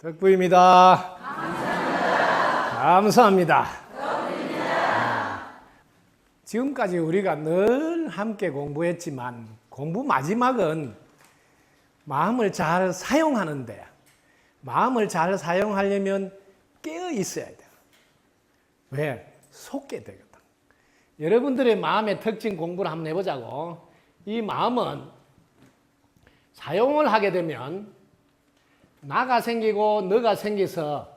덕부입니다. 감사합니다. 지금까지 우리가 늘 함께 공부했지만 공부 마지막은 마음을 잘 사용하는데 마음을 잘 사용하려면 깨어 있어야 돼. 왜? 속게 되거든. 여러분들의 마음의 특징 공부를 한번 해보자고. 이 마음은 사용을 하게 되면 나가 생기고 너가 생겨서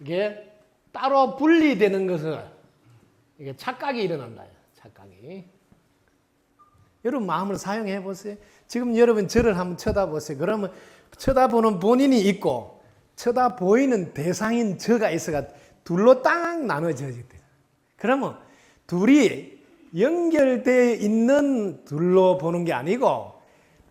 이게 따로 분리되는 것을 이게 착각이 일어난다. 착각이. 여러분 마음을 사용해 보세요. 지금 여러분 저를 한번 쳐다보세요. 그러면 쳐다보는 본인이 있고 쳐다보이는 대상인 저가 있어가 둘로 딱 나눠져야 돼. 그러면 둘이 연결되어 있는 둘로 보는 게 아니고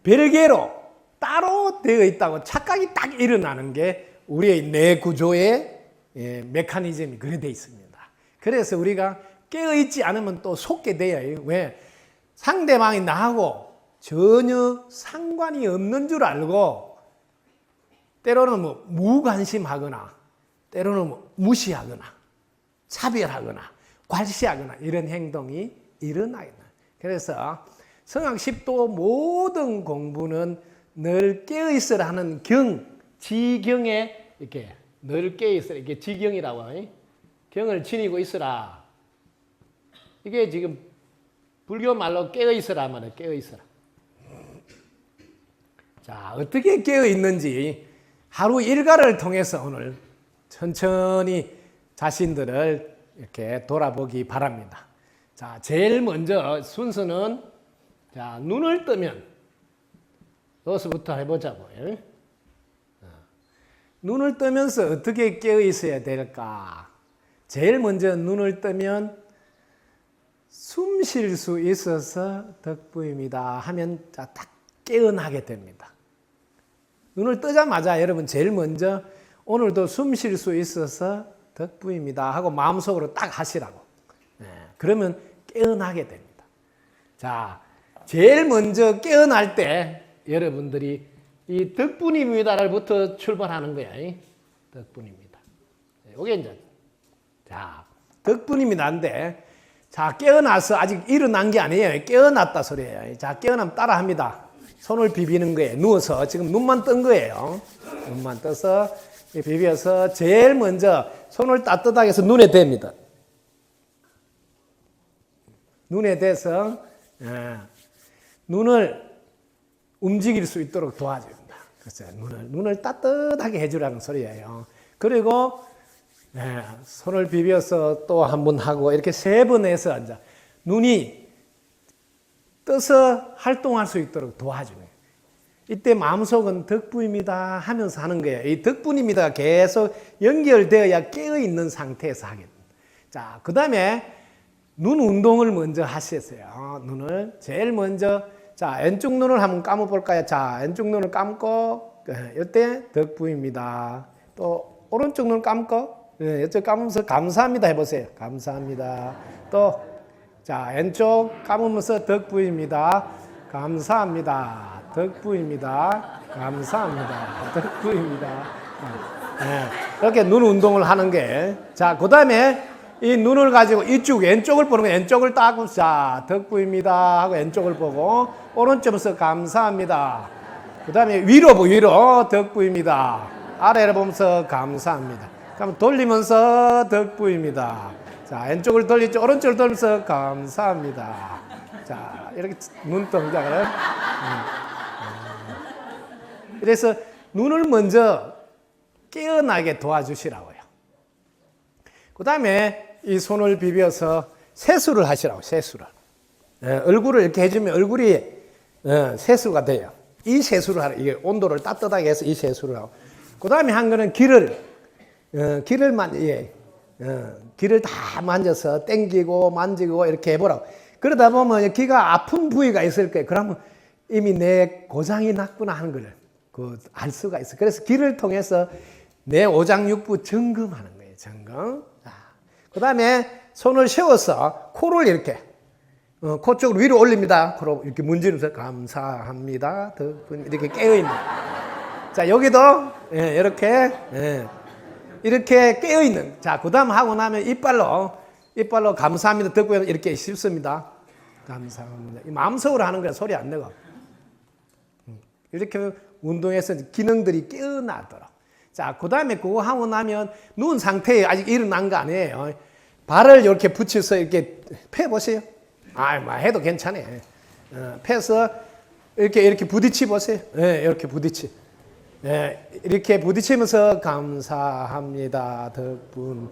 별개로 따로 되어 있다고 착각이 딱 일어나는 게 우리의 뇌 구조의 예, 메커니즘이 그래 돼 있습니다. 그래서 우리가 깨어 있지 않으면 또 속게 돼요. 왜? 상대방이 나하고 전혀 상관이 없는 줄 알고 때로는 뭐 무관심하거나 때로는 뭐 무시하거나 차별하거나 괄시하거나 이런 행동이 일어나요. 그래서 성악 10도 모든 공부는 늘 깨어 있으라 하는 경, 지경에 이렇게 늘 깨어 있으라 이게 지경이라고 하니 경을 지니고 있으라. 이게 지금 불교 말로 깨어 있으라 말이에요. 깨어 있으라. 자, 어떻게 깨어 있는지 하루 일과를 통해서 오늘 천천히 자신들을 이렇게 돌아보기 바랍니다. 자, 제일 먼저 순서는 자, 눈을 뜨면 여기서부터 해보자고요. 어. 눈을 뜨면서 어떻게 깨어 있어야 될까? 제일 먼저 눈을 뜨면 숨 쉴 수 있어서 덕부입니다 하면 딱 깨어나게 됩니다. 눈을 뜨자마자 여러분 제일 먼저 오늘도 숨 쉴 수 있어서 덕부입니다 하고 마음속으로 딱 하시라고. 네, 그러면 깨어나게 됩니다. 자, 제일 먼저 깨어날 때 여러분들이 이 덕분입니다를부터 출발하는 거야. 이 덕분입니다. 이게 이제 자 덕분입니다인데 자 깨어나서 아직 일어난 게 아니에요. 깨어났다 소리예요. 자 깨어나면 따라합니다. 손을 비비는 거예요. 누워서 지금 눈만 뜬 거예요. 눈만 떠서 비벼서 제일 먼저 손을 따뜻하게 해서 눈에 댑니다. 눈에 대서 예, 눈을 움직일 수 있도록 도와줍니다. 그렇죠. 눈을 눈을 따뜻하게 해주라는 소리예요. 그리고 예, 손을 비벼서 또 한 번 하고 이렇게 세 번 해서 앉아 눈이 떠서 활동할 수 있도록 도와주는. 이때 마음속은 덕분입니다 하면서 하는 거예요. 이 덕분입니다 계속 연결되어야 깨어 있는 상태에서 됩니다. 자, 그 다음에 눈 운동을 먼저 하셨어요. 눈을 제일 먼저 자 왼쪽 눈을 한번 감아 볼까요? 자 왼쪽 눈을 감고 이때 덕부입니다. 또 오른쪽 눈 감고 예, 이쪽 감으면서 감사합니다 해보세요. 감사합니다. 또 자 왼쪽 감으면서 덕부입니다. 감사합니다. 덕부입니다. 감사합니다. 덕부입니다. 예, 이렇게 눈 운동을 하는 게 자 그 다음에 이 눈을 가지고 이쪽 왼쪽을 보는 거 왼쪽을 따고 자 덕부입니다 하고 왼쪽을 보고 오른쪽에서 감사합니다. 그 다음에 위로 보 위로 덕부입니다. 아래를 보면서 감사합니다. 그럼 돌리면서 덕부입니다. 자 왼쪽을 돌리죠 오른쪽을 돌면서 감사합니다. 자 이렇게 눈 동작을 음, 음. 그래서 눈을 먼저 깨어나게 도와주시라고요. 그 다음에 이 손을 비벼서 세수를 하시라고, 세수를. 예, 얼굴을 이렇게 해주면 얼굴이 예, 세수가 돼요. 이 세수를 하라. 이게 온도를 따뜻하게 해서 이 세수를 하고. 그 다음에 한 거는 귀를, 어, 귀를 만, 예, 어, 귀를 다 만져서 땡기고 만지고 이렇게 해보라고. 그러다 보면 귀가 아픈 부위가 있을 거예요. 그러면 이미 내 고장이 났구나 하는 걸, 그, 알 수가 있어. 그래서 귀를 통해서 내 오장육부 점검하는 거예요. 점검. 그 다음에 손을 세워서 코를 이렇게 어, 코 쪽으로 위로 올립니다. 코로 이렇게 문지르면서 감사합니다. 이렇게 깨어 있는. 자, 여기도 예, 이렇게 예, 이렇게 깨어 있는. 자, 그 다음 하고 나면 이빨로 이빨로 감사합니다. 듣고 이렇게 씹습니다. 감사합니다. 이 마음속으로 하는 거야. 소리 안 내고. 음, 이렇게 운동해서 기능들이 깨어나도록. 자, 그 다음에 그거 하고 나면 누운 상태에 아직 일어난 거 아니에요. 발을 이렇게 붙여서 이렇게 펴보세요. 아, 뭐 해도 괜찮아요. 어, 펴서 이렇게 이렇게 부딪히 보세요. 예, 이렇게 부딪히. 예, 이렇게 부딪히면서 감사합니다. 덕분.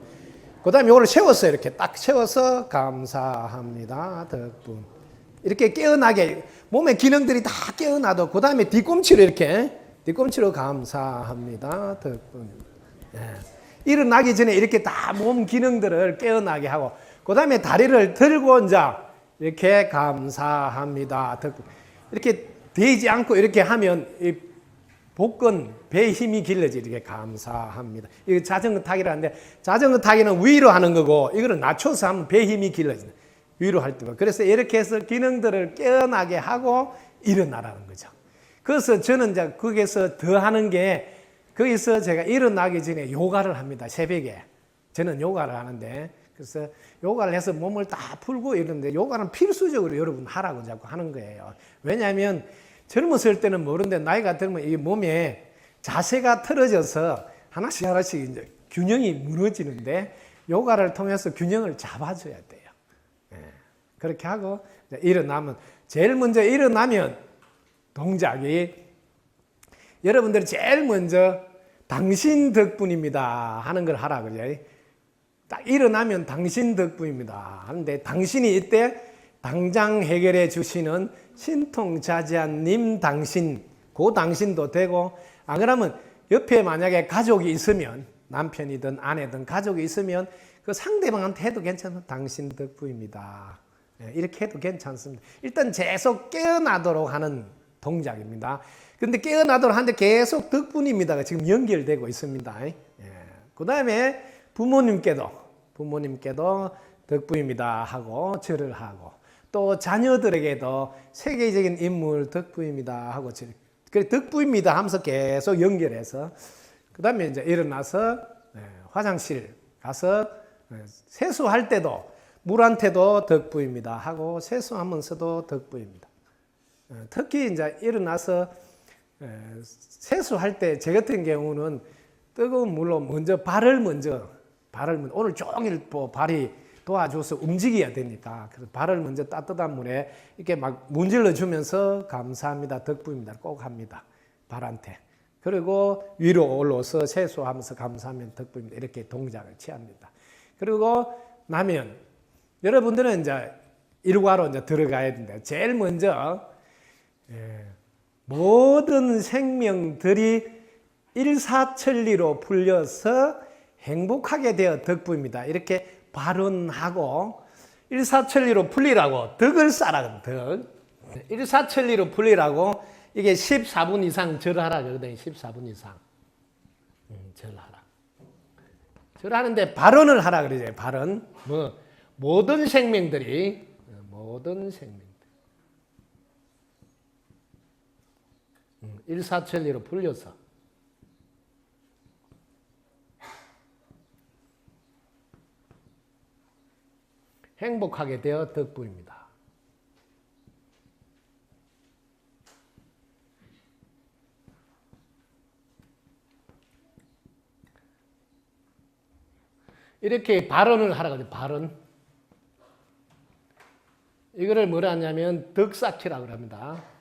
그 다음에 이걸 세웠어요. 이렇게 딱 세워서 감사합니다. 덕분. 이렇게 깨어나게 몸의 기능들이 다 깨어나도 그 다음에 뒤꿈치로 이렇게 뒤꿈치로 감사합니다. 덕분. 예. 일어나기 전에 이렇게 다 몸 기능들을 깨어나게 하고 그 다음에 다리를 들고 이제 이렇게 감사합니다. 덕분. 이렇게 되지 않고 이렇게 하면 이 복근 배에 힘이 길러지 이렇게 감사합니다. 이거 자전거 타기라는데 자전거 타기는 위로 하는 거고 이거는 낮춰서 하면 배에 힘이 길러진다. 위로 할 때만. 그래서 이렇게 해서 기능들을 깨어나게 하고 일어나라는 거죠. 그래서 저는 이제 거기서 더 하는 게 거기서 제가 일어나기 전에 요가를 합니다. 새벽에. 저는 요가를 하는데 그래서 요가를 해서 몸을 다 풀고 이러는데 요가는 필수적으로 여러분 하라고 자꾸 하는 거예요. 왜냐하면 젊었을 때는 모르는데 나이가 들면 이 몸에 자세가 틀어져서 하나씩 하나씩 이제 균형이 무너지는데 요가를 통해서 균형을 잡아줘야 돼요. 예. 그렇게 하고 일어나면 제일 먼저 일어나면 동작이 여러분들이 제일 먼저 당신 덕분입니다 하는 걸 하라 그래요. 딱 일어나면 당신 덕분입니다. 하는데 당신이 이때 당장 해결해 주시는 신통자지한 님 당신 그 당신도 되고 안 그러면 옆에 만약에 가족이 있으면 남편이든 아내든 가족이 있으면 그 상대방한테 해도 괜찮아 당신 덕분입니다. 예, 이렇게 해도 괜찮습니다. 일단 계속 깨어나도록 하는 동작입니다 근데 깨어나도록 하는데 계속 덕분입니다가 지금 연결되고 있습니다 예. 그 다음에 부모님께도 부모님께도 덕분입니다 하고 절을 하고 또 자녀들에게도 세계적인 인물 덕분입니다 하고 그 덕분입니다 하면서 계속 연결해서 그 다음에 이제 일어나서 예, 화장실 가서 예, 세수할 때도 물한테도 덕분입니다 하고 세수하면서도 덕분입니다. 어, 특히 이제 일어나서 예, 세수할 때 제 같은 경우는 뜨거운 물로 먼저 발을 먼저 발을 먼저 오늘 종일 뭐 발이 도와줘서 움직여야 되니까 그래서 발을 먼저 따뜻한 물에 이렇게 막 문질러 주면서 감사합니다. 덕분입니다. 꼭 합니다. 발한테. 그리고 위로 올라서 세수하면서 감사하면 덕분입니다. 이렇게 동작을 취합니다. 그리고 나면 여러분들은 이제 일과로 이제 들어가야 된다. 제일 먼저 예, 모든 생명들이 일사천리로 풀려서 행복하게 되어 덕분입니다. 이렇게 발언하고 일사천리로 풀리라고 덕을 쌓아라 덕. 일사천리로 풀리라고 이게 14분 이상 절하라 그러거든요 14분 이상. 음, 절하라. 절하는데 발언을 하라 그러죠 발언. 뭐 모든 생명들이 어, 모든 생명들 음, 일사천리로 풀려서 행복하게 되어 덕분입니다. 이렇게 발언을 하라고 하죠. 발언. 이거를 뭐라 하냐면 덕사키라고 합니다.